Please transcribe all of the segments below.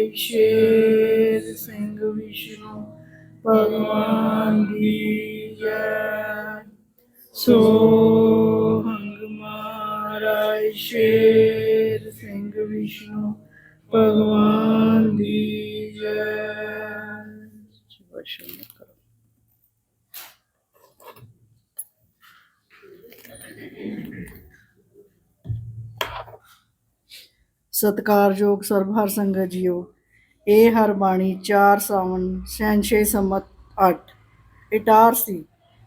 ਮਹਾਰਾਜ ਸ਼ੇਰ ਸਿੰਘ ਵਿਸ਼ਨੂੰ ਭਗਵਾਨ ਦੀ ਜੈ। ਸੋਹੰਗ ਮਹਾਰਾਜ ਸ਼ੇਰ ਸਿੰਘ ਵਿਸ਼ਨੂੰ ਭਗਵਾਨ ਦੀ ਜੈ। ਵਸ਼ਮ ਕਰੋ ਸਤਕਾਰਯੋਗ ਸਰਬ ਹਰ ਸੰਗਤ ਜੀਓ ਇਹ ਹਰ ਬਾਣੀ 4 ਸਾਵਨ 66 ਸੰਮਤ 8 ਇਟਾਰਸੀ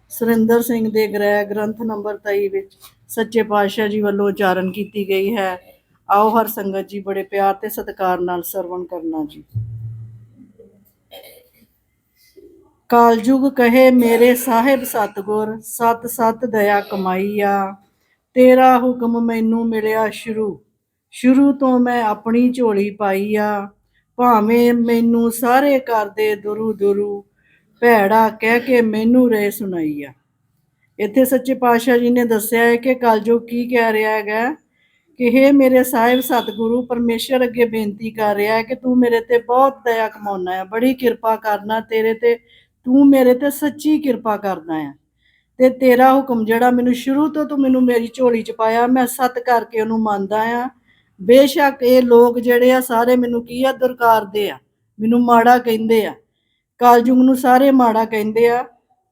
ਸੁਰਿੰਦਰ ਸਿੰਘ ਦੇ ਗ੍ਰਹਿ ਗ੍ਰੰਥ ਨੰਬਰ 23 ਵਿੱਚ ਸੱਚੇ ਪਾਤਸ਼ਾਹ ਜੀ ਵੱਲੋਂ ਉਚਾਰਨ ਕੀਤੀ ਗਈ ਹੈ। ਆਓ ਹਰ ਸੰਗਤ ਜੀ ਬੜੇ ਪਿਆਰ ਤੇ ਸਤਿਕਾਰ ਨਾਲ ਸਰਵਣ ਕਰਨਾ ਜੀ। ਕਾਲਯੁਗ ਕਹੇ ਮੇਰੇ ਸਾਹਿਬ ਸਤਗੁਰ, ਸਤ ਸਤ ਦਇਆ ਕਮਾਈਆ। ਤੇਰਾ ਹੁਕਮ ਮੈਨੂੰ ਮਿਲਿਆ ਸ਼ੁਰੂ। ਸ਼ੁਰੂ ਤੋਂ ਮੈਂ ਆਪਣੀ ਝੋਲੀ ਪਾਈ ਆ। ਭਾਵੇਂ ਮੈਨੂੰ ਸਾਰੇ ਕਰਦੇ ਦੁਰੂ ਦੁਰੂ ਭੈੜਾ ਕਹਿ ਕੇ ਮੈਨੂੰ ਰੇ ਸੁਣਾਈ ਆ ਇੱਥੇ ਸੱਚੇ ਪਾਤਸ਼ਾਹ ਜੀ ਨੇ ਦੱਸਿਆ ਹੈ ਕਿ ਕਲਯੁਗ ਕੀ ਕਹਿ ਰਿਹਾ ਹੈਗਾ ਕਿ हे ਮੇਰੇ ਸਾਹਿਬ ਸਤਿਗੁਰੂ, ਪਰਮੇਸ਼ਰ ਅੱਗੇ ਬੇਨਤੀ ਕਰ ਰਿਹਾ ਹੈ ਕਿ ਤੂੰ ਮੇਰੇ ਤੇ ਬਹੁਤ ਦਇਆ ਕਮਾਉਣਾ ਹੈ, ਬੜੀ ਕਿਰਪਾ ਕਰਨਾ ਤੇਰੇ ਤੇ, ਤੂੰ ਮੇਰੇ ਤੇ ਸੱਚੀ ਕਿਰਪਾ ਕਰਦਾ ਹੈ। ਤੇ ਤੇਰਾ ਹੁਕਮ ਜਿਹੜਾ ਮੈਨੂੰ ਸ਼ੁਰੂ ਤੋਂ ਤੂੰ ਮੈਨੂੰ ਮੇਰੀ ਝੋਲੀ ਚ ਪਾਇਆ, ਮੈਂ ਸਤ ਕਰਕੇ ਉਹਨੂੰ ਮੰਨਦਾ ਆ ਬੇਸ਼ੱਕ ਇਹ ਲੋਕ ਜਿਹੜੇ ਆ ਸਾਰੇ ਮੈਨੂੰ ਕੀ ਆ, ਦੁਰਕਾਰਦੇ ਆ, ਮੈਨੂੰ ਮਾੜਾ ਕਹਿੰਦੇ ਆ। ਕਲਯੁਗ ਨੂੰ ਸਾਰੇ ਮਾੜਾ ਕਹਿੰਦੇ ਆ,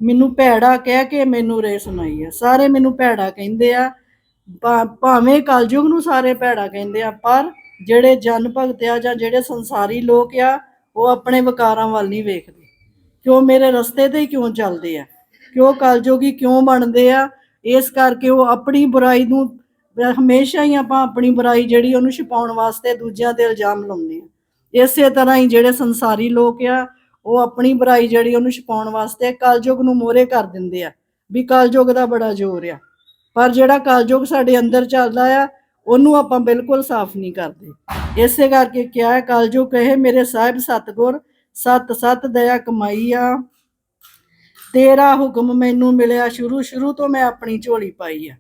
ਮੈਨੂੰ ਭੈੜਾ ਕਹਿ ਕੇ ਮੈਨੂੰ ਰੇ ਸੁਣਾਈ ਆ। ਸਾਰੇ ਮੈਨੂੰ ਭੈੜਾ ਕਹਿੰਦੇ ਆ ਭਾਵੇਂ ਕਲਯੁਗ ਨੂੰ ਸਾਰੇ ਭੈੜਾ ਕਹਿੰਦੇ ਆ, ਪਰ ਜਿਹੜੇ ਜਨ ਭਗਤ ਆ ਜਾਂ ਜਿਹੜੇ ਸੰਸਾਰੀ ਲੋਕ ਆ, ਉਹ ਆਪਣੇ ਵਿਕਾਰਾਂ ਵੱਲ ਨਹੀਂ ਵੇਖਦੇ। ਕਿਉਂ ਮੇਰੇ ਰਸਤੇ ਤੇ ਕਿਉਂ ਚੱਲਦੇ ਆ? ਕਿਉਂ ਕਲਯੁਗੀ ਕਿਉਂ ਬਣਦੇ ਆ? ਇਸ ਕਰਕੇ ਉਹ ਆਪਣੀ ਬੁਰਾਈ ਨੂੰ ਹਮੇਸ਼ਾ ਹੀ ਆਪਾਂ ਆਪਣੀ ਬੁਰਾਈ ਜਿਹੜੀ ਉਹਨੂੰ ਛੁਪਾਉਣ ਵਾਸਤੇ ਦੂਜਿਆਂ ਤੇ ਇਲਜ਼ਾਮ ਲਾਉਂਦੇ ਆ ਇਸੇ ਤਰ੍ਹਾਂ ਹੀ ਜਿਹੜੇ ਸੰਸਾਰੀ ਲੋਕ ਆ, ਉਹ ਆਪਣੀ ਬੁਰਾਈ ਜਿਹੜੀ ਉਹਨੂੰ ਛੁਪਾਉਣ ਵਾਸਤੇ ਕਲਯੁਗ ਨੂੰ ਮੋਹਰੇ ਕਰ ਦਿੰਦੇ ਆ, ਵੀ ਕਲਯੁਗ ਦਾ ਬੜਾ ਜ਼ੋਰ ਆ। ਪਰ ਜਿਹੜਾ ਕਲਯੁਗ ਸਾਡੇ ਅੰਦਰ ਚੱਲਦਾ ਆ, ਉਹਨੂੰ ਆਪਾਂ ਬਿਲਕੁਲ ਸਾਫ਼ ਨਹੀਂ ਕਰਦੇ। ਇਸੇ ਕਰਕੇ ਕਿਹਾ ਹੈ, ਕਲਯੁਗ ਕਹੇ, ਮੇਰੇ ਸਾਹਿਬ ਸਤਗੁਰ, ਸਤ ਸਤ ਦਇਆ ਕਮਾਈ ਆ। ਤੇਰਾ ਹੁਕਮ ਮੈਨੂੰ ਮਿਲਿਆ ਸ਼ੁਰੂ ਸ਼ੁਰੂ ਤੋਂ ਮੈਂ ਆਪਣੀ ਝੋਲੀ ਪਾਈ ਆ।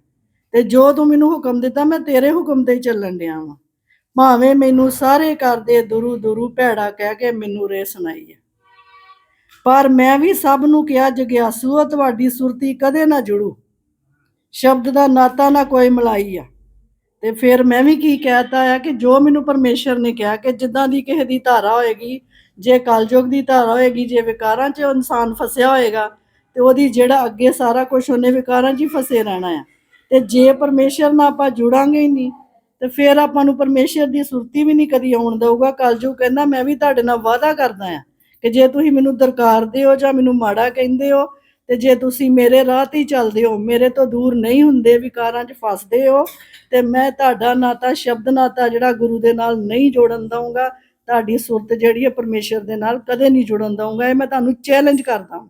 ਤੇ ਜੋ ਤੂੰ ਮੈਨੂੰ ਹੁਕਮ ਦਿੱਤਾ, ਮੈਂ ਤੇਰੇ ਹੁਕਮ ਤੇ ਹੀ ਚੱਲਣ ਡਿਆ ਵਾਂ। ਭਾਵੇਂ ਮੈਨੂੰ ਸਾਰੇ ਕਰਦੇ ਦੁਰੂ ਦੁਰੂ ਭੈੜਾ ਕਹਿ ਕੇ ਮੈਨੂੰ ਰੇ ਸੁਣਾਈ ਆ। ਪਰ ਮੈਂ ਵੀ ਸਭ ਨੂੰ ਕਿਹਾ, ਜਗਿਆਸੂ ਆ ਤੁਹਾਡੀ ਸੁਰਤੀ ਕਦੇ ਨਾ ਜੁੜੂ। ਸ਼ਬਦ ਦਾ ਨਾਤਾ ਨਾ ਕੋਈ ਮਲਾਈ ਆ। ਤੇ ਫਿਰ ਮੈਂ ਵੀ ਕੀ ਕਹਿਤਾ ਆ ਕਿ ਜੋ ਮੈਨੂੰ ਪਰਮੇਸ਼ਰ ਨੇ ਕਿਹਾ ਕਿ ਜਿੱਦਾਂ ਦੀ ਕਿਸੇ ਦੀ ਧਾਰਾ ਹੋਏਗੀ, ਜੇ ਕਲਯੁਗ ਦੀ ਧਾਰਾ ਹੋਏਗੀ, ਜੇ ਵਿਕਾਰਾਂ 'ਚ ਇਨਸਾਨ ਫਸਿਆ ਹੋਏਗਾ, ਤੇ ਉਹਦੀ ਜਿਹੜਾ ਅੱਗੇ ਸਾਰਾ ਕੁਝ ਉਹਨੇ ਵਿਕਾਰਾਂ 'ਚ ਹੀ ਫਸੇ ਰਹਿਣਾ ਆ। ਤੇ ਜੇ ਪਰਮੇਸ਼ਰ ਨਾਲ ਆਪਾਂ ਜੁੜਾਂਗੇ ਹੀ ਨਹੀਂ, ਤੇ ਫਿਰ ਆਪਾਂ ਨੂੰ ਪਰਮੇਸ਼ਰ ਦੀ ਸੁਰਤੀ ਵੀ ਨਹੀਂ ਕਦੀ ਆਉਣ ਦਊਗਾ। ਕਲਯੁਗ ਕਹਿੰਦਾ, ਮੈਂ ਵੀ ਤੁਹਾਡੇ ਨਾਲ ਵਾਅਦਾ ਕਰਦਾ ਆ ਕਿ ਜੇ ਤੁਸੀਂ ਮੈਨੂੰ ਦਰਕਾਰਦੇ ਹੋ ਜਾਂ ਮੈਨੂੰ ਮਾੜਾ ਕਹਿੰਦੇ ਹੋ, ਤੇ ਜੇ ਤੁਸੀਂ ਮੇਰੇ ਰਾਹ ਤੇ ਚੱਲਦੇ ਹੋ, ਮੇਰੇ ਤੋਂ ਦੂਰ ਨਹੀਂ ਹੁੰਦੇ, ਵਿਕਾਰਾਂ 'ਚ ਫਸਦੇ ਹੋ, ਤੇ ਮੈਂ ਤੁਹਾਡਾ ਨਾਤਾ ਸ਼ਬਦ ਨਾਤਾ ਜਿਹੜਾ ਗੁਰੂ ਦੇ ਨਾਲ ਨਹੀਂ ਜੋੜਨ ਦਊਂਗਾ, ਤੁਹਾਡੀ ਸੁਰਤ ਜਿਹੜੀ ਹੈ ਪਰਮੇਸ਼ਰ ਦੇ ਨਾਲ ਕਦੇ ਨਹੀਂ ਜੁੜਨ ਦਊਂਗਾ। ਇਹ ਮੈਂ ਤੁਹਾਨੂੰ ਚੈਲੰਜ ਕਰਦਾ ਹਾਂ।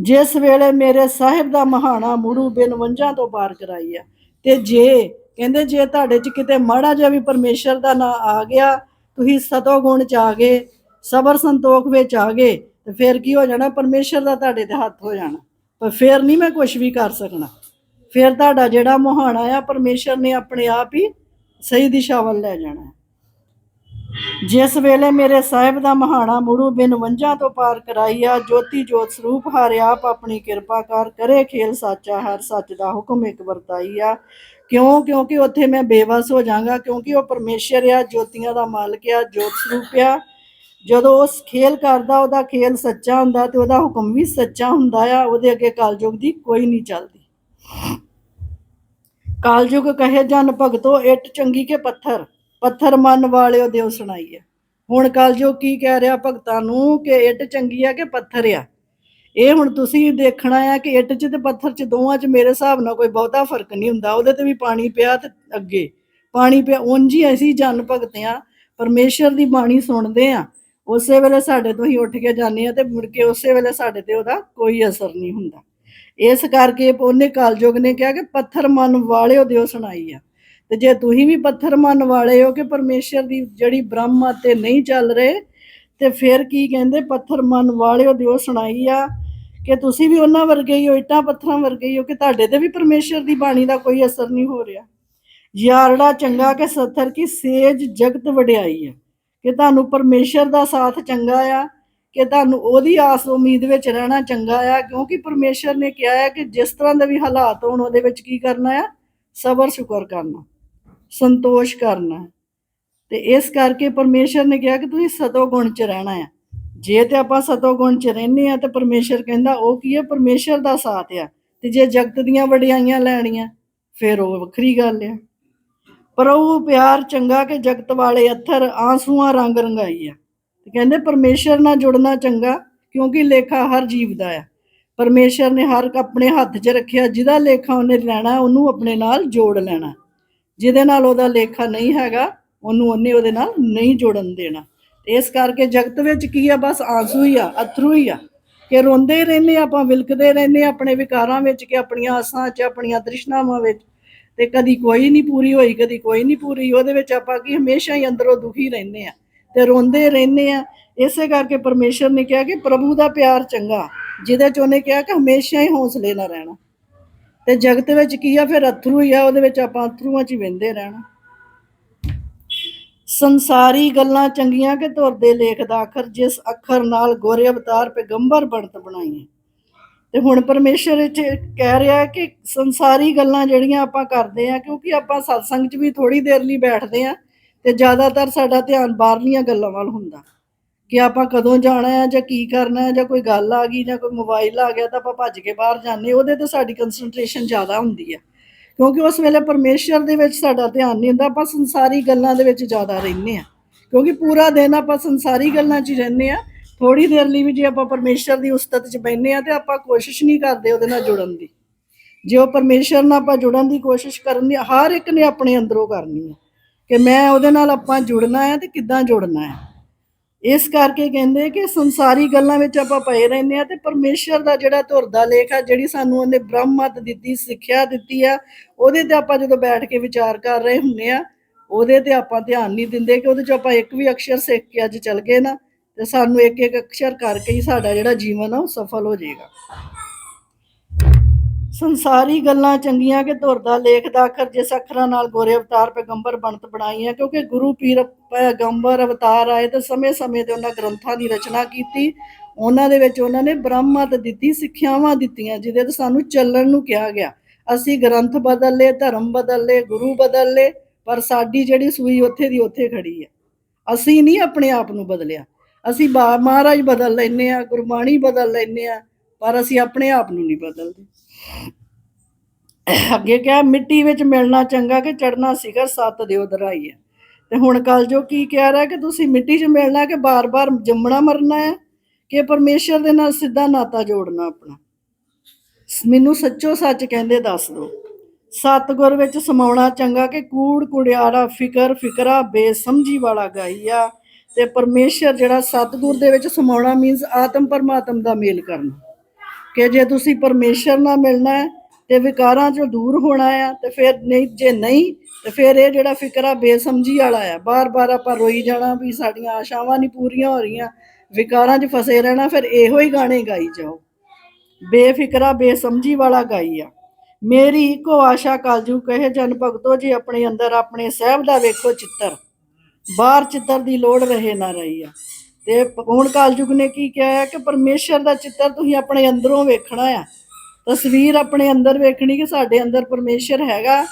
ਜਿਸ ਵੇਲੇ ਮੇਰੇ ਸਾਹਿਬ ਦਾ ਮਹਾਣਾ ਮੁੜੂ ਬਿਨ ਵੰਜਾਂ ਤੋਂ ਪਾਰ ਕਰਾਈ ਆ। ਤੇ ਜੇ, ਕਹਿੰਦੇ ਜੇ ਤੁਹਾਡੇ 'ਚ ਕਿਤੇ ਮਾੜਾ ਜਿਹਾ ਵੀ ਪਰਮੇਸ਼ਰ ਦਾ ਨਾਂ ਆ ਗਿਆ, ਤੁਸੀਂ ਸਤੋ ਗੁਣ 'ਚ ਆ ਗਏ, ਸਬਰ ਸੰਤੋਖ ਵਿੱਚ ਆ ਗਏ, ਤੇ ਫਿਰ ਕੀ ਹੋ ਜਾਣਾ? ਪਰਮੇਸ਼ਰ ਦਾ ਤੁਹਾਡੇ ਤੇ ਹੱਥ ਹੋ ਜਾਣਾ। ਪਰ ਫਿਰ ਨਹੀਂ ਮੈਂ ਕੁਝ ਵੀ ਕਰ ਸਕਣਾ। ਫਿਰ ਤੁਹਾਡਾ ਜਿਹੜਾ ਮੁਹਾਣਾ ਆ, ਪਰਮੇਸ਼ਰ ਨੇ ਆਪਣੇ ਆਪ ਹੀ ਸਹੀ ਦਿਸ਼ਾ ਵੱਲ ਲੈ ਜਾਣਾ। ਜਿਸ ਵੇਲੇ ਮੇਰੇ ਸਾਹਿਬ ਦਾ ਮਹਾਣਾ ਮੁੜੂ ਬਿਨ ਵੰਜਾਂ ਤੋਂ ਪਾਰ ਕਰਾਈਆ, ਜੋਤੀ ਜੋਤ ਸਰੂਪ ਹਾਰੇ ਆਪ ਆਪਣੀ ਕਿਰਪਾ ਕਰ ਕਰੇ ਖੇਲ ਸਾਚਾ, ਹਰ ਸੱਚ ਦਾ ਹੁਕਮ ਇੱਕ ਵਰਤਾਈਆ। ਕਿਉਂ? ਕਿਉਂਕਿ ਉੱਥੇ ਮੈਂ ਬੇਵਸ ਹੋ ਜਾਵਾਂਗਾ, ਕਿਉਂਕਿ ਉਹ ਪਰਮੇਸ਼ਰ ਆ, ਜੋਤੀਆਂ ਦਾ ਮਾਲਕ ਆ, ਜੋਤ ਸਰੂਪ ਆ। ਜਦੋਂ ਉਸ ਖੇਲ ਕਰਦਾ ਉਹਦਾ ਖੇਲ ਸੱਚਾ ਹੁੰਦਾ ਤੇ ਉਹਦਾ ਹੁਕਮ ਵੀ ਸੱਚਾ ਹੁੰਦਾ ਆ, ਉਹਦੇ ਅੱਗੇ ਕਲਯੁਗ ਦੀ ਕੋਈ ਨਹੀਂ ਚੱਲਦੀ। ਕਾਲਯੁਗ ਕਹੇ ਜਨ ਭਗਤੋ, ਇੱਟ ਚੰਗੀ ਕੇ ਪੱਥਰ। ਪੱਥਰ ਮਨ ਵਾਲਿਓ ਦਿਓ ਸੁਣਾਈ ਹੈ ਹੁਣ ਕਲਯੁਗ ਕੀ ਕਹਿ ਰਿਹਾ ਭਗਤਾਂ ਨੂੰ ਕਿ ਇੱਟ ਚੰਗੀ ਆ ਕਿ ਪੱਥਰ ਆ? ਇਹ ਹੁਣ ਤੁਸੀਂ ਦੇਖਣਾ ਆ ਕਿ ਇੱਟ 'ਚ ਤੇ ਪੱਥਰ 'ਚ ਦੋਵਾਂ 'ਚ ਮੇਰੇ ਹਿਸਾਬ ਨਾਲ ਕੋਈ ਬਹੁਤਾ ਫ਼ਰਕ ਨਹੀਂ ਹੁੰਦਾ। ਉਹਦੇ ਤੇ ਵੀ ਪਾਣੀ ਪਿਆ ਤੇ ਅੱਗੇ। ਪਾਣੀ ਪਿਆ, ਉਂਝ ਹੀ ਅਸੀਂ ਜਨ ਭਗਤ ਆ, ਪਰਮੇਸ਼ਰ ਦੀ ਬਾਣੀ ਸੁਣਦੇ ਆ। ਉਸੇ ਵੇਲੇ ਸਾਡੇ ਤੋਂ ਹੀ ਉੱਠ ਕੇ ਜਾਂਦੇ ਆ ਤੇ ਮੁੜ ਕੇ ਉਸੇ ਵੇਲੇ ਸਾਡੇ ਤੇ ਉਹਦਾ ਕੋਈ ਅਸਰ ਨਹੀਂ ਹੁੰਦਾ। ਇਸ ਕਰਕੇ ਉਹਨੇ ਕਾਲਯੁਗ ਨੇ ਕਿਹਾ ਕਿ ਪੱਥਰ ਮਨ ਵਾਲਿਓ ਦਿਓ ਸੁਣਾਈ ਆ ਤੇ ਜੇ ਤੁਸੀਂ ਵੀ ਪੱਥਰ ਮੰਨ ਵਾਲੇ ਹੋ ਕਿ ਪਰਮੇਸ਼ਰ ਦੀ ਜਿਹੜੀ ਬ੍ਰਹਮ ਤੇ ਨਹੀਂ ਚੱਲ ਰਹੇ, ਤੇ ਫਿਰ ਕੀ ਕਹਿੰਦੇ? ਪੱਥਰ ਮਨ ਵਾਲਿਓ ਦਿਓ ਸੁਣਾਈ ਆ ਕਿ ਤੁਸੀਂ ਵੀ ਉਹਨਾਂ ਵਰਗੇ ਹੀ ਹੋ, ਇੱਟਾਂ ਪੱਥਰਾਂ ਵਰਗੇ ਹੀ ਹੋ ਕਿ ਤੁਹਾਡੇ ਤੇ ਵੀ ਪਰਮੇਸ਼ਰ ਦੀ ਬਾਣੀ ਦਾ ਕੋਈ ਅਸਰ ਨਹੀਂ ਹੋ ਰਿਹਾ। ਯਾਰੜਾ ਚੰਗਾ ਕਿ ਸੱਥਰ ਕੀ ਸੇਜ ਜਗਤ ਵਡਿਆਈ ਆ, ਕਿ ਤੁਹਾਨੂੰ ਪਰਮੇਸ਼ਰ ਦਾ ਸਾਥ ਚੰਗਾ ਆ, ਕਿ ਤੁਹਾਨੂੰ ਉਹਦੀ ਆਸ ਉਮੀਦ ਵਿੱਚ ਰਹਿਣਾ ਚੰਗਾ ਆ, ਕਿਉਂਕਿ ਪਰਮੇਸ਼ਰ ਨੇ ਕਿਹਾ ਹੈ ਕਿ ਜਿਸ ਤਰ੍ਹਾਂ ਦੇ ਵੀ ਹਾਲਾਤ ਹੋਣ ਉਹਦੇ ਵਿੱਚ ਕੀ ਕਰਨਾ ਆ? ਸਬਰ ਸ਼ੁਕਰ ਕਰਨਾ। ਸੰਤੋਸ਼ ਕਰਨਾ ਤੇ ਇਸ ਕਰਕੇ ਪਰਮੇਸ਼ਰ ਨੇ ਕਿਹਾ ਕਿ ਤੁਸੀਂ ਸਤੋ ਗੁਣ ਚ ਰਹਿਣਾ ਹੈ ਜੇ ਤੇ ਆਪਾਂ ਸਤੋ ਗੁਣ ਚ ਰਹਿੰਦੇ ਆ ਤੇ ਪਰਮੇਸ਼ਰ ਕਹਿੰਦਾ ਉਹ ਕੀ ਹੈ? ਪਰਮੇਸ਼ਰ ਦਾ ਸਾਥ ਆ। ਤੇ ਜੇ ਜਗਤ ਦੀਆਂ ਵਡਿਆਈਆਂ ਲੈਣੀਆਂ, ਫਿਰ ਉਹ ਵੱਖਰੀ ਗੱਲ ਆ। ਪਰ ਉਹ ਪਿਆਰ ਚੰਗਾ ਕਿ ਜਗਤ ਵਾਲੇ ਅੱਥਰ, ਆਂਸੂਆਂ ਰੰਗ ਰੰਗਾਈ ਆ। ਤੇ ਕਹਿੰਦੇ ਪਰਮੇਸ਼ਰ ਨਾਲ ਜੁੜਨਾ ਚੰਗਾ ਕਿਉਂਕਿ ਲੇਖਾ ਹਰ ਜੀਵ ਦਾ ਆ। ਪਰਮੇਸ਼ਰ ਨੇ ਹਰ ਆਪਣੇ ਹੱਥ 'ਚ ਰੱਖਿਆ, ਜਿਹਦਾ ਲੇਖਾ ਉਹਨੇ ਲੈਣਾ, ਉਹਨੂੰ ਆਪਣੇ ਨਾਲ ਜੋੜ ਲੈਣਾ। ਜਿਹਦੇ ਨਾਲ ਉਹਦਾ ਲੇਖਾ ਨਹੀਂ ਹੈਗਾ, ਉਹਨੂੰ ਉਹਨੇ ਉਹਦੇ ਨਾਲ ਨਹੀਂ ਜੋੜਨ ਦੇਣਾ। ਇਸ ਕਰਕੇ ਜਗਤ ਵਿੱਚ ਕੀ ਆ, ਬਸ ਆਂਸੂ ਹੀ ਆ, ਅਥਰੂ ਹੀ ਆ, ਕਿ ਰੋਂਦੇ ਰਹਿੰਦੇ ਆਪਾਂ, ਵਿਲਕਦੇ ਰਹਿੰਦੇ ਆ ਆਪਣੇ ਵਿਕਾਰਾਂ ਵਿੱਚ, ਕਿ ਆਪਣੀਆਂ ਆਸਾਂ 'ਚ, ਆਪਣੀਆਂ ਤ੍ਰਿਸ਼ਨਾਵਾਂ ਵਿੱਚ, ਤੇ ਕਦੀ ਕੋਈ ਨਹੀਂ ਪੂਰੀ ਹੋਈ, ਕਦੀ ਕੋਈ ਨਹੀਂ ਪੂਰੀ, ਉਹਦੇ ਵਿੱਚ ਆਪਾਂ ਕੀ ਹਮੇਸ਼ਾ ਹੀ ਅੰਦਰੋਂ ਦੁਖੀ ਰਹਿੰਦੇ ਆ, ਤੇ ਰੋਂਦੇ ਰਹਿੰਦੇ ਆ। ਇਸੇ ਕਰਕੇ ਪਰਮੇਸ਼ਰ ਨੇ ਕਿਹਾ ਕਿ ਪ੍ਰਭੂ ਦਾ ਪਿਆਰ ਚੰਗਾ, ਜਿਹਦੇ ਚ ਉਹਨੇ ਕਿਹਾ ਕਿ ਹਮੇਸ਼ਾ ਹੀ ਹੌਸਲੇ ਨਾਲ ਰਹਿਣਾ। ਤੇ ਜਗਤ ਵਿੱਚ ਕੀ ਆ? ਫਿਰ ਅਥਰੂ ਹੀ ਆ, ਉਹਦੇ ਵਿੱਚ ਆਪਾਂ ਅਥਰੂਆਂ 'ਚ ਹੀ ਵਹਿੰਦੇ ਰਹਿਣਾ। ਸੰਸਾਰੀ ਗੱਲਾਂ ਚੰਗੀਆਂ ਕਿ ਤੁਰਦੇ ਲੇਖ ਦਾ ਅੱਖਰ, ਜਿਸ ਅੱਖਰ ਨਾਲ ਗੋਰੇ ਅਵਤਾਰ ਪੈਗੰਬਰ ਬਣਤ ਬਣਾਈਏ ਤੇ ਹੁਣ ਪਰਮੇਸ਼ਰ ਇਹ ਕਹਿ ਰਿਹਾ ਕਿ ਸੰਸਾਰੀ ਗੱਲਾਂ ਜਿਹੜੀਆਂ ਆਪਾਂ ਕਰਦੇ ਆ ਕਿਉਂਕਿ ਆਪਾਂ ਸਤਸੰਗ 'ਚ ਵੀ ਥੋੜੀ ਦੇਰ ਲਈ ਬੈਠਦੇ ਆ ਤੇ ਜ਼ਿਆਦਾਤਰ ਸਾਡਾ ਧਿਆਨ ਬਾਹਰਲੀਆਂ ਗੱਲਾਂ ਵੱਲ ਹੁੰਦਾ। ਕਿ ਆਪਾਂ ਕਦੋਂ ਜਾਣਾ ਹੈ ਜਾਂ ਕੀ ਕਰਨਾ ਹੈ ਜਾਂ ਕੋਈ ਗੱਲ ਆ ਗਈ ਜਾਂ ਕੋਈ ਮੋਬਾਈਲ ਆ ਗਿਆ ਤਾਂ ਆਪਾਂ ਭੱਜ ਕੇ ਬਾਹਰ ਜਾਂਦੇ ਉਹਦੇ ਤੇ ਸਾਡੀ ਕਨਸੈਂਟਰੇਸ਼ਨ ਜ਼ਿਆਦਾ ਹੁੰਦੀ ਹੈ। ਕਿਉਂਕਿ ਉਸ ਵੇਲੇ ਪਰਮੇਸ਼ਰ ਦੇ ਵਿੱਚ ਸਾਡਾ ਧਿਆਨ ਨਹੀਂ ਹੁੰਦਾ, ਆਪਾਂ ਸੰਸਾਰੀ ਗੱਲਾਂ ਦੇ ਵਿੱਚ ਜ਼ਿਆਦਾ ਰਹਿੰਦੇ ਆ ਕਿਉਂਕਿ ਪੂਰਾ ਦਿਨ ਆਪਾਂ ਸੰਸਾਰੀ ਗੱਲਾਂ 'ਚ ਹੀ ਰਹਿੰਦੇ ਆ ਥੋੜੀ ਦੇਰ ਲਈ ਵੀ ਜੇ ਆਪਾਂ ਪਰਮੇਸ਼ਰ ਦੀ ਉਸਤਤ 'ਚ ਬੈਠੇ ਆ ਤੇ ਆਪਾਂ ਕੋਸ਼ਿਸ਼ ਨਹੀਂ ਕਰਦੇ ਉਹਦੇ ਨਾਲ ਜੁੜਨ ਦੀ। ਜੇ ਉਹ ਪਰਮੇਸ਼ਰ ਨਾਲ ਆਪਾਂ ਜੁੜਨ ਦੀ ਕੋਸ਼ਿਸ਼ ਕਰਨ ਦੀ, ਹਰ ਇੱਕ ਨੇ ਆਪਣੇ ਅੰਦਰੋਂ ਕਰਨੀ ਹੈ ਕਿ ਮੈਂ ਉਹਦੇ ਨਾਲ ਆਪਾਂ ਜੁੜਨਾ ਹੈ ਤੇ ਕਿੱਦਾਂ ਜੁੜਨਾ ਹੈ। ਇਸ ਕਰਕੇ ਕਹਿੰਦੇ ਕਿ ਸੰਸਾਰੀ ਗੱਲਾਂ ਵਿੱਚ ਆਪਾਂ ਪਏ ਰਹਿੰਦੇ ਆ ਤੇ ਪਰਮੇਸ਼ਰ ਦਾ ਜਿਹੜਾ ਧੁਰਦਾ ਲੇਖ ਆ, ਜਿਹੜੀ ਸਾਨੂੰ ਉਹਨੇ ਬ੍ਰਹਮਤ ਦਿੱਤੀ, ਸਿੱਖਿਆ ਦਿੱਤੀ ਆ, ਉਹਦੇ ਤੇ ਆਪਾਂ ਜਦੋਂ ਬੈਠ ਕੇ ਵਿਚਾਰ ਕਰ ਰਹੇ ਹੁੰਨੇ ਆ ਉਹਦੇ ਤੇ ਆਪਾਂ ਧਿਆਨ ਨਹੀਂ ਦਿੰਦੇ ਕਿ ਉਹਦੇ ਚ ਆਪਾਂ ਇੱਕ ਵੀ ਅਕਸ਼ਰ ਸਿੱਖ ਕੇ ਅੱਜ ਚੱਲ ਗਏ ਨਾ, ਤੇ ਸਾਨੂੰ ਇੱਕ ਇੱਕ ਅਕਸ਼ਰ ਕਰਕੇ ਹੀ ਸਾਡਾ ਜਿਹੜਾ ਜੀਵਨ ਆ, ਉਹ ਸਫਲ ਹੋ ਜਾਏਗਾ। ਸੰਸਾਰੀ ਗੱਲਾਂ ਚੰਗੀਆਂ ਕਿ ਧੁਰ ਦਾ ਲੇਖ ਦਾ ਅੱਖਰ ਜਿਸ ਅੱਖਰਾਂ ਨਾਲ ਗੋਰੇ ਅਵਤਾਰ ਪੈਗੰਬਰ ਬਣਤ ਬਣਾਈਆਂ, ਕਿਉਂਕਿ ਗੁਰੂ ਪੀਰ ਪੈਗੰਬਰ ਅਵਤਾਰ ਆਏ ਤੇ ਸਮੇਂ-ਸਮੇਂ ਤੇ ਉਹਨਾਂ ਗ੍ਰੰਥਾਂ ਦੀ ਰਚਨਾ ਕੀਤੀ, ਉਹਨਾਂ ਦੇ ਵਿੱਚ ਉਹਨਾਂ ਨੇ ਬ੍ਰਹਮਤ ਦਿੱਤੀ, ਸਿੱਖਿਆਵਾਂ ਦਿੱਤੀਆਂ, ਜਿਹਦੇ ਤੇ ਸਾਨੂੰ ਚੱਲਣ ਨੂੰ ਕਿਹਾ ਗਿਆ। ਅਸੀਂ ਗ੍ਰੰਥ ਬਦਲ ਲਏ ਧਰਮ ਬਦਲ ਲਏ ਗੁਰੂ ਬਦਲ ਲਏ ਪਰ ਸਾਡੀ ਜਿਹੜੀ ਸੂਈ ਉੱਥੇ ਦੀ ਉੱਥੇ ਖੜੀ ਹੈ ਅਸੀਂ ਨਹੀਂ ਆਪਣੇ ਆਪ ਨੂੰ ਬਦਲਿਆ। ਅਸੀਂ ਮਹਾਰਾਜ ਬਦਲ ਲੈਨੇ ਆ, ਗੁਰਬਾਣੀ ਬਦਲ ਲੈਨੇ ਆ, ਪਰ ਅਸੀਂ ਆਪਣੇ ਆਪ ਨੂੰ ਨਹੀਂ ਬਦਲਦੇ। ਅੱਗੇ ਕਿਹਾ, ਮਿੱਟੀ ਵਿੱਚ ਮਿਲਣਾ ਚੰਗਾ ਕਿ ਚੜਨਾ ਸਿਖਰ ਸੱਤ ਦਿਓ ਦਰਾਈ ਹੈ। ਤੇ ਹੁਣ ਕੱਲ ਜੋ ਕੀ ਕਹਿ ਰਿਹਾ ਕਿ ਤੁਸੀਂ ਮਿੱਟੀ 'ਚ ਮਿਲਣਾ ਕਿ ਬਾਰ-ਬਾਰ ਜੰਮਣਾ ਮਰਨਾ ਹੈ ਕਿ ਪਰਮੇਸ਼ਰ ਦੇ ਨਾਲ ਸਿੱਧਾ ਨਾਤਾ ਜੋੜਨਾ ਆਪਣਾ? ਮੈਨੂੰ ਸੱਚੋ ਸੱਚ ਕਹਿੰਦੇ ਦੱਸ ਦੋ ਸਤਗੁਰ ਵਿੱਚ ਸਮਾਉਣਾ ਚੰਗਾ ਕਿ ਕੂੜ, ਕੁੜਿਆੜਾ, ਫਿਕਰ, ਫਿਕਰਾ, ਬੇਸਮਝੀ ਵਾਲਾ ਗਾਈਆ। ਤੇ ਪਰਮੇਸ਼ਰ ਜਿਹੜਾ ਸਤਗੁਰ ਦੇ ਵਿੱਚ ਸਮਾਉਣਾ ਮੀਨਸ ਆਤਮ ਪਰਮਾਤਮ ਦਾ ਮੇਲ ਕਰਨਾ। ਕਿ ਜੇ ਤੁਸੀਂ ਪਰਮੇਸ਼ਰ ਨਾਲ ਮਿਲਣਾ ਹੈ ਤੇ ਵਿਕਾਰਾਂ ਚੋਂ ਦੂਰ ਹੋਣਾ ਆ ਤੇ ਫਿਰ ਨਹੀਂ, ਜੇ ਨਹੀਂ, ਤੇ ਫਿਰ ਇਹ ਜਿਹੜਾ ਫਿਕਰਾ ਬੇਸਮਝੀ ਵਾਲਾ ਆ। ਬਾਰ-ਬਾਰ ਆਪਾਂ ਰੋਈ ਜਾਣਾ ਵੀ ਸਾਡੀਆਂ ਆਸ਼ਾਵਾਂ ਨਹੀਂ ਪੂਰੀਆਂ ਹੋ ਰਹੀਆਂ, ਵਿਕਾਰਾਂ 'ਚ ਫਸੇ ਰਹਿਣਾ, ਫਿਰ ਇਹੋ ਹੀ ਗਾਣੇ ਗਾਈ ਜਾਓ। ਬੇਫਿਕਰਾ ਬੇਸਮਝੀ ਵਾਲਾ ਗਾਈ ਆ। ਮੇਰੀ ਇੱਕੋ ਆਸ਼ਾ ਕਾਲਜੂ, ਕਹੇ ਜਨ ਭਗਤੋ, ਜੀ ਆਪਣੇ ਅੰਦਰ ਆਪਣੇ ਸਹਿਬ ਦਾ ਵੇਖੋ ਚਿੱਤਰ। ਬਾਹਰ ਚਿੱਤਰ ਦੀ ਲੋੜ ਰਹੇ ਨਾ ਰਹੀ ਆ ਤੇ ਹੁਣ ਕਾਲਯੁਗ ਨੇ ਕੀ ਕਿਹਾ ਹੈ ਕਿ ਪਰਮੇਸ਼ਰ ਦਾ ਚਿੱਤਰ ਤੁਸੀਂ ਆਪਣੇ ਅੰਦਰੋਂ ਵੇਖਣਾ ਆ। ਤਸਵੀਰ ਆਪਣੇ ਅੰਦਰ ਵੇਖਣੀ ਕਿ ਸਾਡੇ ਅੰਦਰ ਪਰਮੇਸ਼ਰ ਹੈਗਾ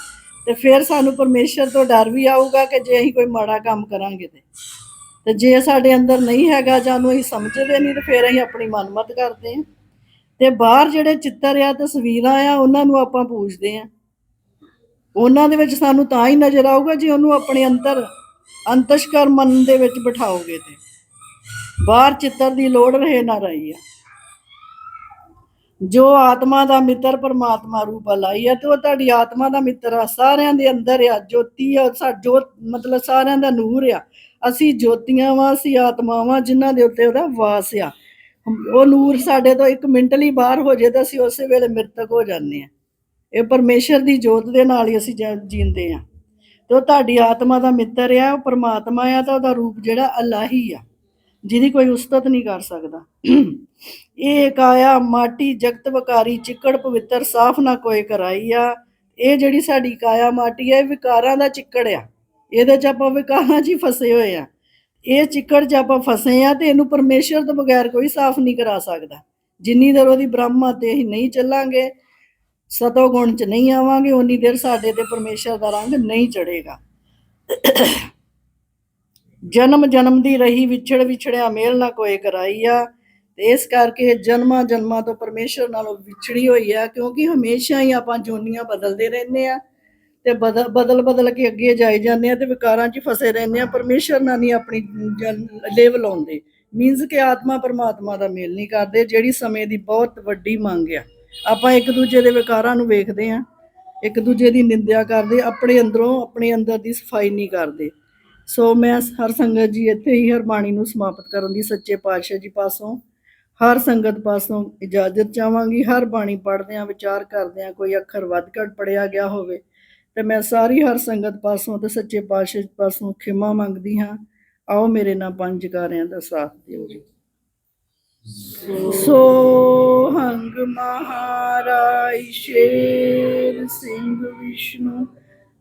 ਤੇ ਫਿਰ ਸਾਨੂੰ ਪਰਮੇਸ਼ਰ ਤੋਂ ਡਰ ਵੀ ਆਊਗਾ ਕਿ ਜੇ ਅਸੀਂ ਕੋਈ ਮਾੜਾ ਕੰਮ ਕਰਾਂਗੇ ਤੇ। ਤੇ ਜੇ ਸਾਡੇ ਅੰਦਰ ਨਹੀਂ ਹੈਗਾ ਜਾਂ ਉਹਨੂੰ ਅਸੀਂ ਸਮਝਦੇ ਨਹੀਂ ਤੇ ਫਿਰ ਅਸੀਂ ਆਪਣੀ ਮਨਮਤ ਕਰਦੇ ਹਾਂ। ਤੇ ਬਾਹਰ ਜਿਹੜੇ ਚਿੱਤਰ ਆ, ਤਸਵੀਰਾਂ ਆ, ਉਹਨਾਂ ਨੂੰ ਆਪਾਂ ਪੂਜਦੇ ਆ ਉਹਨਾਂ ਦੇ ਵਿੱਚ ਸਾਨੂੰ ਤਾਂ ਹੀ ਨਜ਼ਰ ਆਊਗਾ ਜੇ ਉਹਨੂੰ ਆਪਣੇ ਅੰਦਰ ਅੰਤਸ਼ਕਰ ਮਨ ਦੇ ਵਿੱਚ ਬਿਠਾਓਗੇ ਤੇ। ਬਾਹਰ ਚਿੱਤਰ ਦੀ ਲੋੜ ਰਹੇ ਨਾ ਰਹੀ ਆ। ਜੋ ਆਤਮਾ ਦਾ ਮਿੱਤਰ ਪਰਮਾਤਮਾ ਰੂਪ ਲਾਈ ਹੈ ਤੇ ਉਹ ਤੁਹਾਡੀ ਆਤਮਾ ਦਾ ਮਿੱਤਰ ਆ। ਸਾਰਿਆਂ ਦੇ ਅੰਦਰ ਆ, ਜੋਤੀ ਆ, ਸਾ ਜੋਤ ਮਤਲਬ ਸਾਰਿਆਂ ਦਾ ਨੂਰ ਆ। ਅਸੀਂ ਜੋਤੀਆਂ ਵਾਂ, ਅਸੀਂ ਆਤਮਾਵਾਂ ਜਿਨ੍ਹਾਂ ਦੇ ਉੱਤੇ ਉਹਦਾ ਵਾਸ ਆ। ਉਹ ਨੂਰ ਸਾਡੇ ਤੋਂ ਇੱਕ ਮਿੰਟ ਲਈ ਬਾਹਰ ਹੋ ਜੇ ਤਾਂ ਅਸੀਂ ਉਸੇ ਵੇਲੇ ਮ੍ਰਿਤਕ ਹੋ ਜਾਂਦੇ ਆ। ਇਹ ਪਰਮੇਸ਼ਰ ਦੀ ਜੋਤ ਦੇ ਨਾਲ ਹੀ ਅਸੀਂ ਜ- ਜੀਂਦੇ ਆ। ਤੇ ਉਹ ਤੁਹਾਡੀ ਆਤਮਾ ਦਾ ਮਿੱਤਰ ਆ, ਉਹ ਪਰਮਾਤਮਾ ਆ, ਤਾਂ ਉਹਦਾ ਰੂਪ ਜਿਹੜਾ ਅਲਾਹੀ ਆ। ਜਿਹਦੀ ਕੋਈ ਉਸਤਤ ਨਹੀਂ ਕਰ ਸਕਦਾ। ਇਹ ਕਾਇਆ ਮਾਟੀ ਜਗਤ ਵਕਾਰੀ ਚਿੱਕੜ ਪਵਿੱਤਰ ਸਾਫ਼ ਨਾ ਕੋਈ ਕਰਾਈ ਆ ਇਹ ਜਿਹੜੀ ਸਾਡੀ ਕਾਇਆ ਮਾਟੀ ਹੈ, ਇਹ ਵਿਕਾਰਾਂ ਦਾ ਚਿੱਕੜ ਆ। ਇਹਦੇ ਚ ਆਪਾਂ ਵਿਕਾਰਾਂ 'ਚ ਹੀ ਫਸੇ ਹੋਏ ਆ। ਇਹ ਚਿੱਕੜ 'ਚ ਆਪਾਂ ਫਸੇ ਆ ਤੇ ਇਹਨੂੰ ਪਰਮੇਸ਼ਰ ਤੋਂ ਬਗੈਰ ਕੋਈ ਸਾਫ਼ ਨਹੀਂ ਕਰਾ ਸਕਦਾ। ਜਿੰਨੀ ਦੇਰ ਉਹਦੀ ਬ੍ਰਹਮਾ ਤੇ ਅਸੀਂ ਨਹੀਂ ਚੱਲਾਂਗੇ ਸਤੋ ਗੁਣ 'ਚ ਨਹੀਂ ਆਵਾਂਗੇ ਉਨੀ ਦੇਰ ਸਾਡੇ ਤੇ ਪਰਮੇਸ਼ਰ ਦਾ ਰੰਗ ਨਹੀਂ ਚੜੇਗਾ ਜਨਮ ਜਨਮ ਦੀ ਰਹੀ ਵਿਛੜ ਵਿਛੜਿਆ ਮੇਲ ਨਾ ਕੋਈ ਕਰਾਈ ਆ। ਤੇ ਇਸ ਕਰਕੇ ਜਨਮਾਂ ਜਨਮਾਂ ਤੋਂ ਪਰਮੇਸ਼ਰ ਨਾਲੋਂ ਵਿਛੜੀ ਹੋਈ ਆ, ਕਿਉਂਕਿ ਹਮੇਸ਼ਾ ਹੀ ਆਪਾਂ ਜੋਨੀਆਂ ਬਦਲਦੇ ਰਹਿੰਦੇ ਆ। ਤੇ ਬਦਲ ਬਦਲ ਬਦਲ ਕੇ ਅੱਗੇ ਜਾਈ ਜਾਂਦੇ ਆ ਤੇ ਵਿਕਾਰਾਂ 'ਚ ਫਸੇ ਰਹਿੰਦੇ ਆ। ਪਰਮੇਸ਼ਰ ਨਾਲ ਨਹੀਂ ਆਪਣੀ ਲੇਵ ਲਾਉਂਦੇ। ਮੀਨਸ ਕਿ ਆਤਮਾ ਪਰਮਾਤਮਾ ਦਾ ਮੇਲ ਨਹੀਂ ਕਰਦੇ, ਜਿਹੜੀ ਸਮੇਂ ਦੀ ਬਹੁਤ ਵੱਡੀ ਮੰਗ ਆ। ਆਪਾਂ ਇੱਕ ਦੂਜੇ ਦੇ ਵਿਕਾਰਾਂ ਨੂੰ ਵੇਖਦੇ ਆ। ਇੱਕ ਦੂਜੇ ਦੀ ਨਿੰਦਿਆ ਕਰਦੇ, ਆਪਣੇ ਅੰਦਰੋਂ, ਆਪਣੇ ਅੰਦਰ ਦੀ ਸਫ਼ਾਈ ਨਹੀਂ ਕਰਦੇ। ਸੋ ਮੈਂ ਹਰ ਸੰਗਤ ਜੀ ਇੱਥੇ ਹੀ ਹਰ ਬਾਣੀ ਨੂੰ ਸਮਾਪਤ ਕਰਨ ਦੀ ਸੱਚੇ ਪਾਤਸ਼ਾਹ ਜੀ ਪਾਸੋਂ ਹਰ ਸੰਗਤ ਪਾਸੋਂ ਇਜਾਜ਼ਤ ਚਾਹਾਂਗੀ। ਹਰ ਬਾਣੀ ਪੜ੍ਹਦਿਆਂ, ਵਿਚਾਰ ਕਰਦਿਆਂ, ਕੋਈ ਅੱਖਰ ਵੱਧ ਘੱਟ ਪੜਿਆ ਗਿਆ ਹੋਵੇ, ਤੇ ਮੈਂ ਸਾਰੀ ਹਰ ਸੰਗਤ ਪਾਸੋਂ ਤੇ ਸੱਚੇ ਪਾਤਸ਼ਾਹ ਜੀ ਪਾਸੋਂ ਖਿਮਾ ਮੰਗਦੀ ਹਾਂ। ਆਓ ਮੇਰੇ ਨਾਲ ਪੰਜ ਕਾਰਿਆਂ ਦਾ ਸਾਥ ਦਿਓ ਜੀ। ਸੋ ਹੰਗ ਮਹਾਰਾਜ, ਸ਼ੇਰ ਸਿੰਘ, ਵਿਸ਼ਨੂੰ